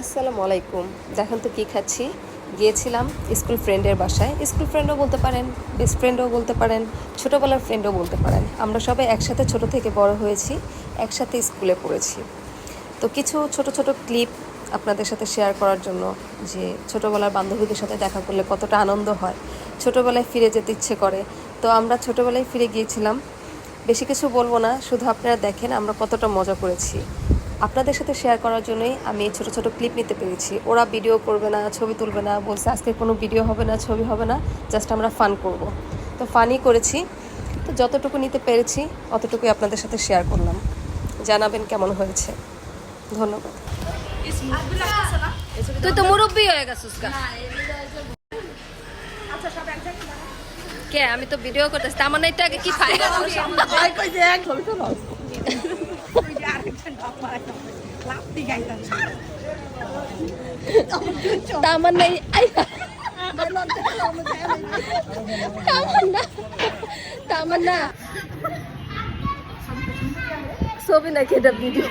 আসসালামু আলাইকুম। দেখেন তো কী খাচ্ছি। গিয়েছিলাম স্কুল ফ্রেন্ডের বাসায়। স্কুল ফ্রেন্ডও বলতে পারেন বেস্ট ফ্রেন্ডও বলতে পারেন, ছোটোবেলার ফ্রেন্ডও বলতে পারেন। আমরা সবাই একসাথে ছোট থেকে বড় হয়েছি, একসাথে স্কুলে পড়েছি। তো কিছু ছোট ছোট ক্লিপ আপনাদের সাথে শেয়ার করার জন্য যে ছোটোবেলার বান্ধবীদের সাথে দেখা করলে কতটা আনন্দ হয়। ছোটোবেলায় ফিরে যেতে ইচ্ছে করে। তো আমরা ছোটোবেলায় ফিরে গিয়েছিলাম। বেশি কিছু বলব না, শুধু আপনারা দেখেন আমরা কতটা মজা করেছি। আপনাদের সাথে শেয়ার করার জন্যই আমি এই ছোটো ছোটো ক্লিপ নিতে পেরেছি। ওরা ভিডিও করবে না ছবি তুলবে না বলছে আজকে কোনো ভিডিও হবে না ছবি হবে না জাস্ট আমরা ফান করব। তো ফানই করেছি। তো যতটুকু নিতে পেরেছি অতটুকুই আপনাদের সাথে শেয়ার করলাম। জানাবেন কেমন হয়েছে। ধন্যবাদ। তুই তো মুরব্বী হয়ে গেছিস কে? আমি তো ভিডিও করতেছি। তার মানে এটা আগে কি খাই তার মানে আই তামান্না তামান্না ছবি নাকি এটা ভিডিও